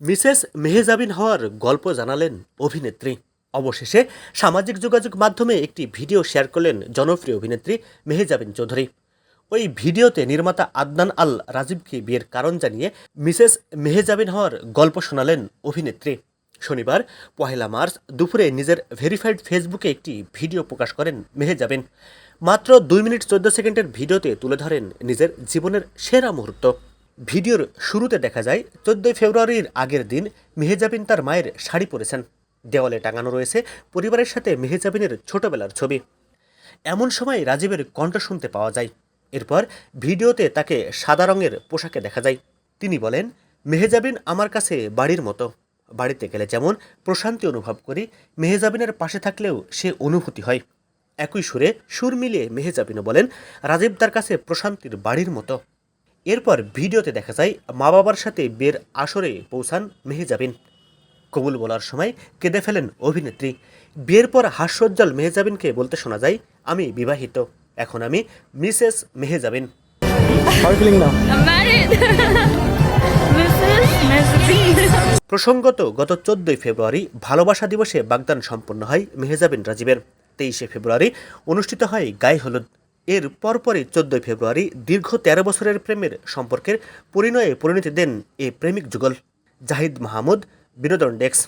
Mrs Mehazabien হওয়ার গল্প জানালেন অভিনেত্রী। অবশেষে সামাজিক যোগাযোগ মাধ্যমে একটি ভিডিও শেয়ার করলেন জনপ্রিয় অভিনেত্রী মেহেজাবিন চৌধুরী। ওই ভিডিওতে নির্মাতা আদনান আল রাজীবকে বিয়ের কারণ জানিয়ে মিসেস মেহেজাবিন হওয়ার গল্প শোনালেন অভিনেত্রী। শনিবার, পহেলা মার্চ, দুপুরে নিজের ভেরিফাইড ফেসবুকে একটি ভিডিও প্রকাশ করেন মেহেজাবিন। মাত্র দুই মিনিট চোদ্দ সেকেন্ডের ভিডিওতে তুলে ধরেন নিজের জীবনের সেরা মুহূর্ত। ভিডিওর শুরুতে দেখা যায়, চোদ্দই ফেব্রুয়ারির আগের দিন মেহেজাবিন তার মায়ের শাড়ি পরেছেন। দেওয়ালে টাঙানো রয়েছে পরিবারের সাথে মেহেজাবিনের ছোটবেলার ছবি। এমন সময় রাজীবের কণ্ঠ শুনতে পাওয়া যায়। এরপর ভিডিওতে তাকে সাদা রঙের পোশাকে দেখা যায়। তিনি বলেন, মেহেজাবিন আমার কাছে বাড়ির মতো। বাড়িতে গেলে যেমন প্রশান্তি অনুভব করি, মেহেজাবিনের পাশে থাকলেও সে অনুভূতি হয়। একই সুরে সুর মিলিয়ে মেহেজাবিনও বলেন, রাজীব তার কাছে প্রশান্তির বাড়ির মতো। এরপর ভিডিওতে দেখা যায় মা বাবার সাথে বিয়ের আসরে পৌঁছান মেহেজাবিন। কবুল বলার সময় কেঁদে ফেলেন অভিনেত্রী। বিয়ের পর হাস্যোজ্জ্বল মেহেজাবিনকে বলতে শোনা যায় আমি বিবাহিত। এখন আমি মিসেস মেহেজাবিন. প্রসঙ্গত গত চোদ্দই ফেব্রুয়ারি ভালোবাসা দিবসে বাগদান সম্পন্ন হয় মেহেজাবিন রাজীবের। তেইশে ফেব্রুয়ারি অনুষ্ঠিত হয় গায়ে হলুদ। এর পরপরই চোদ্দই ফেব্রুয়ারি দীর্ঘ তেরো বছরের প্রেমের সম্পর্কের পরিণয়ে পরিণতি দেন এ প্রেমিক যুগল। জাহিদ মাহমুদ, বিনোদন ডেস্ক।